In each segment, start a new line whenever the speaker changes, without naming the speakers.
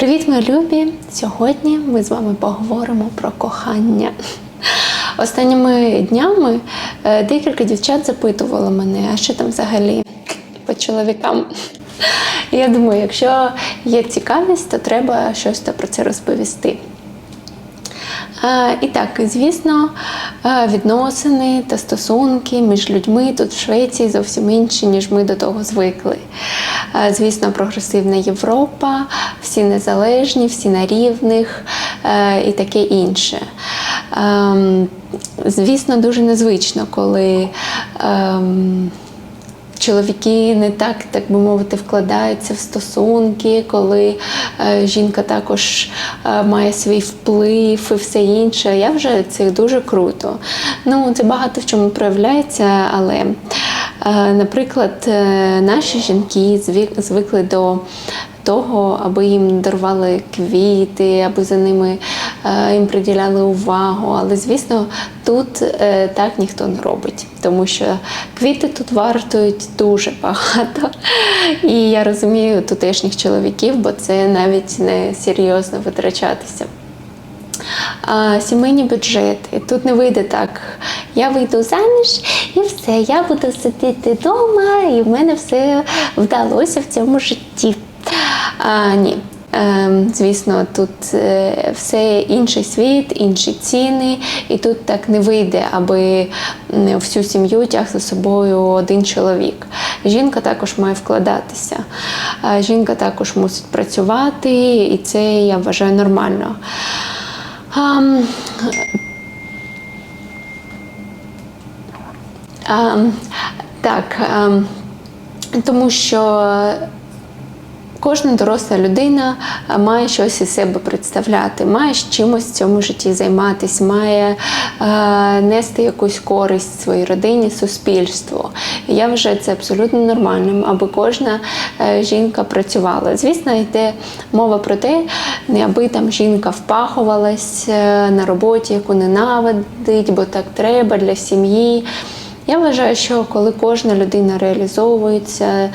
Привіт, мої любі! Сьогодні ми з вами поговоримо про кохання. Останніми днями е, декілька дівчат запитували мене, а що там взагалі по чоловікам. Я думаю, якщо є цікавість, то треба щось про це розповісти. Е, І так, звісно, е, відносини та стосунки між людьми тут в Швеції зовсім інші, ніж ми до того звикли. Е, Звісно, прогресивна Європа, всі незалежні, всі на рівних е, і таке інше. Ем, Звісно, дуже незвично, коли. ем, Чоловіки не так, так би мовити, вкладаються в стосунки, коли е, жінка також має свій вплив і все інше. Я вже це дуже круто. Ну, це багато в чому проявляється, але, наприклад, е, наші жінки звикли до того, аби їм дарували квіти, аби за ними е, їм приділяли увагу. Але, звісно, тут е, так ніхто не робить, тому що квіти тут вартують дуже багато. І я розумію тутешніх чоловіків, бо це навіть не серйозно витрачатися. А, сімейні бюджети. Тут не вийде так. Я вийду заміж і все, я буду сидіти вдома, і в мене все вдалося в цьому житті. А, ні. Ем, Звісно, тут е, все інший світ, інші ціни, і тут так не вийде, аби всю сім'ю тяг за собою один чоловік. Жінка також має вкладатися. Жінка також мусить працювати, і це я вважаю нормально. Ам, ам, так, ам, тому що Кожна доросла людина е, має щось із себе представляти, має чимось в цьому житті займатися, має е, нести якусь користь своїй родині, суспільству. Я вважаю це абсолютно нормальним, аби кожна е, жінка працювала. Звісно, йде мова про те, не аби там жінка впахувалась е, на роботі, яку ненавидить, бо так треба для сім'ї. Я вважаю, що коли кожна людина реалізовується,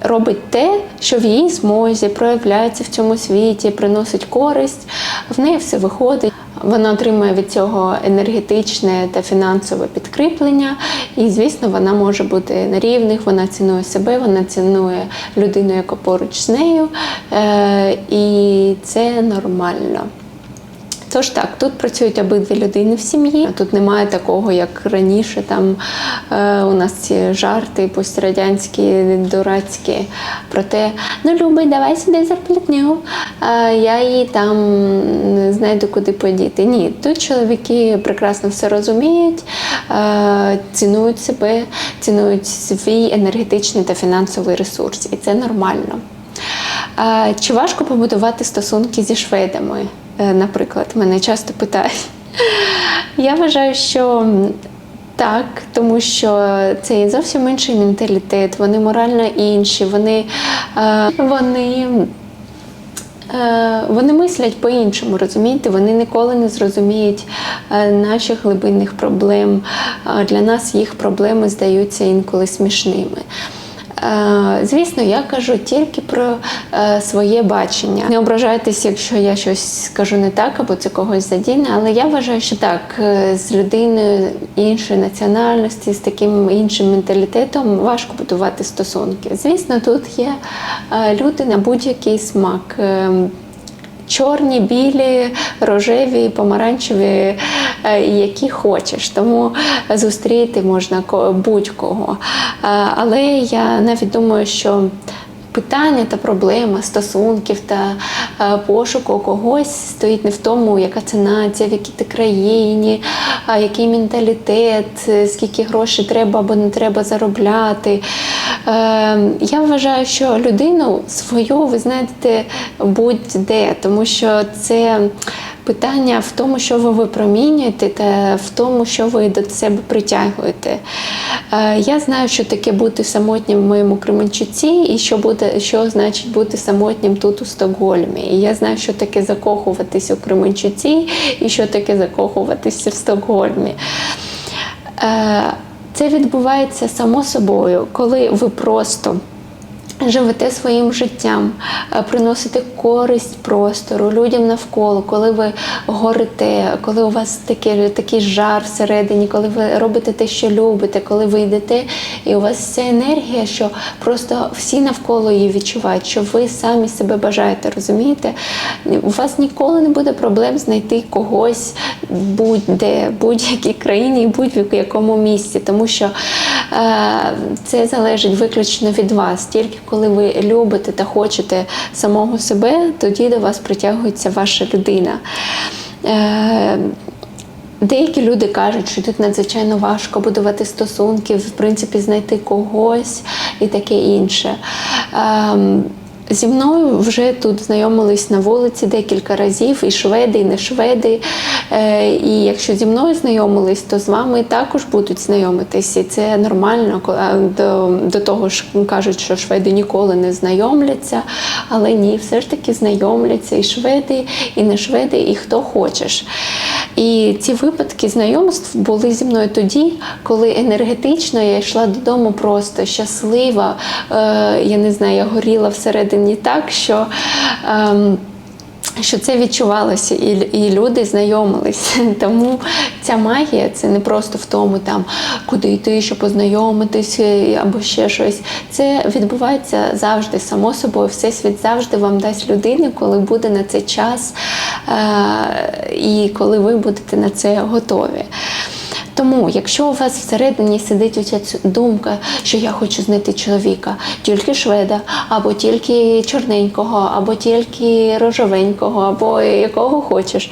робить те, що в її змозі проявляється в цьому світі, приносить користь, в неї все виходить. Вона отримує від цього енергетичне та фінансове підкріплення, і, звісно, вона може бути на рівних, вона цінує себе, вона цінує людину, яка поруч з нею, е, і це нормально. Тож так, тут працюють обидві людини в сім'ї. Тут немає такого, як раніше. Там е, у нас ці жарти пострадянські, дурацькі про те, ну любий, давай сюди зарплатню, е, я її там не знайду, куди подіти. Ні, тут чоловіки прекрасно все розуміють, е, цінують себе, цінують свій енергетичний та фінансовий ресурс, і це нормально. Е, Чи важко побудувати стосунки зі шведами? Е, Наприклад, мене часто питають. Я вважаю, що так, тому що це зовсім інший менталітет, вони морально інші, вони, е, вони Е, Вони мислять по-іншому, розумієте? Вони ніколи не зрозуміють наших глибинних проблем. Для нас їх проблеми здаються інколи смішними. Е, Звісно, я кажу тільки про е, своє бачення. Не ображайтесь, якщо я щось скажу не так, або це когось задіне, але я вважаю, що так, е, з людиною іншої національності, з таким іншим менталітетом важко будувати стосунки. Звісно, тут є люди на будь-який смак. Чорні, білі, рожеві, помаранчеві, е, які хочеш. Тому зустріти можна будь-кого. Е, Але я навіть думаю, що питання та проблема стосунків та е, пошуку когось стоїть не в тому, яка це нація, в якій ти країні, який менталітет, е, скільки грошей треба або не треба заробляти. Е, Я вважаю, що людину свою ви знайдете будь-де, тому що це питання в тому, що ви випромінюєте, та в тому, що ви до себе притягуєте. Е, Я знаю, що таке бути самотнім в моєму Кременчуці, і що буде, що значить бути самотнім тут у Стокгольмі. І я знаю, що таке закохуватися у Кременчуці, і що таке закохуватися в Стокгольмі. Е, Це відбувається само собою, коли ви просто Живете своїм життям, е, приносите користь простору людям навколо, коли ви горите, коли у вас такий, такий жар всередині, коли ви робите те, що любите, коли ви йдете, і у вас ця енергія, що просто всі навколо її відчувають, що ви самі себе бажаєте, розумієте? У вас ніколи не буде проблем знайти когось будь-де, будь-якій країні і будь-якому місці, тому що е, це залежить виключно від вас. Тільки коли ви любите та хочете самого себе, тоді до вас притягується ваша людина. Е, Деякі люди кажуть, що тут надзвичайно важко будувати стосунки, в принципі, знайти когось і таке інше. Зі мною вже тут знайомились на вулиці декілька разів, і шведи, і не шведи. Е, І якщо зі мною знайомились, то з вами також будуть знайомитись. І це нормально. Ко- До, до того ж кажуть, що шведи ніколи не знайомляться, але ні, все ж таки знайомляться і шведи, і не шведи, і хто хочеш. І ці випадки знайомств були зі мною тоді, коли енергетично я йшла додому просто щаслива. Е, я не знаю, я горіла всередині так, що. Що це відчувалося, і, і люди знайомились. Тому ця магія це не просто в тому, там куди йти, щоб познайомитись е, або ще щось. Це відбувається завжди само собою. Всесвіт завжди вам дасть людину, коли буде на це час е- і коли ви будете на це готові. Тому, якщо у вас всередині сидить оця думка, що я хочу знайти чоловіка, тільки шведа, або тільки чорненького, або тільки рожовенького, або якого хочеш.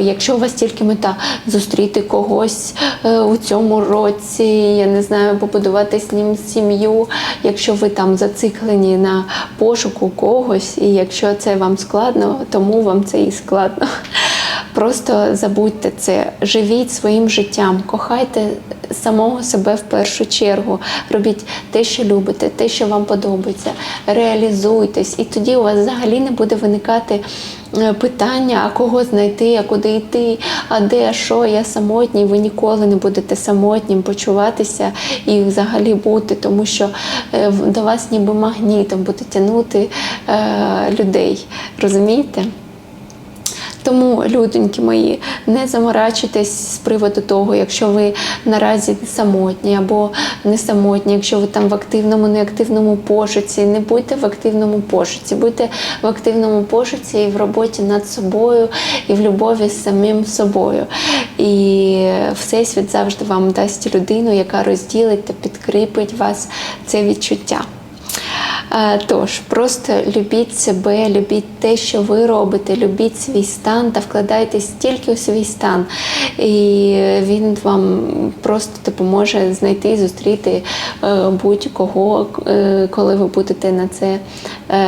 Якщо у вас тільки мета зустріти когось е, у цьому році, я не знаю, побудувати з ним сім'ю, якщо ви там зациклені на пошуку когось, і якщо це вам складно, тому вам це і складно. Просто забудьте це, живіть своїм життям, кохайте самого себе в першу чергу. Робіть те, що любите, те, що вам подобається, реалізуйтесь, і тоді у вас взагалі не буде виникати е, питання, а кого знайти, а куди йти, а де, а що, я самотній. Ви ніколи не будете самотнім почуватися і взагалі бути, тому що е, до вас ніби магнітом буде тягнути е, людей. Розумієте? Тому, людоньки мої, не заморачуйтесь з приводу того, якщо ви наразі самотні або не самотні, якщо ви там в активному, неактивному пошуці, не будьте в активному пошуці, будьте в активному пошуці і в роботі над собою, і в любові з самим собою. І Всесвіт завжди вам дасть людину, яка розділить та підкріпить вас це відчуття. Е, Тож, просто любіть себе, любіть те, що ви робите, любіть свій стан та вкладайтесь тільки у свій стан. І він вам просто допоможе знайти і зустріти е, будь-кого, е, коли ви будете на це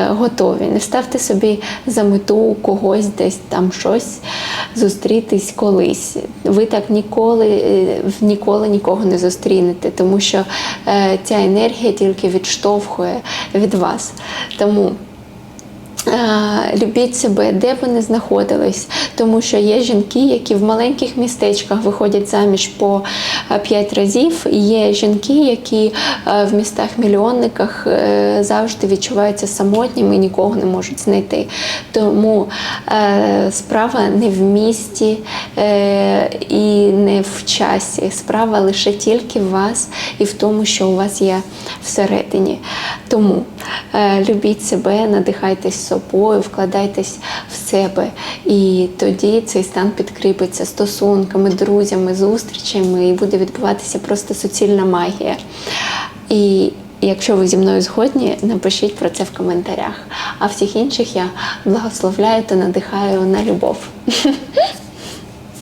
готові. Не ставте собі за мету когось десь там щось зустрітись колись. Ви так ніколи, ніколи нікого не зустрінете, тому що ця енергія тільки відштовхує від вас. Тому Любіть себе, де ви не знаходились, тому що є жінки, які в маленьких містечках виходять заміж по 5 разів. Є жінки, які е, в містах-мільйонниках е, завжди відчуваються самотніми і нікого не можуть знайти. Тому е, справа не в місті е, і не в часі. Справа лише тільки в вас і в тому, що у вас є всередині. Тому е, любіть себе, надихайтесь собою, вкладайтесь в себе. І тоді цей стан підкріпиться стосунками, друзями, зустрічами, і буде відбуватися просто суцільна магія. І Якщо ви зі мною згодні, напишіть про це в коментарях. А всіх інших я благословляю та надихаю на любов.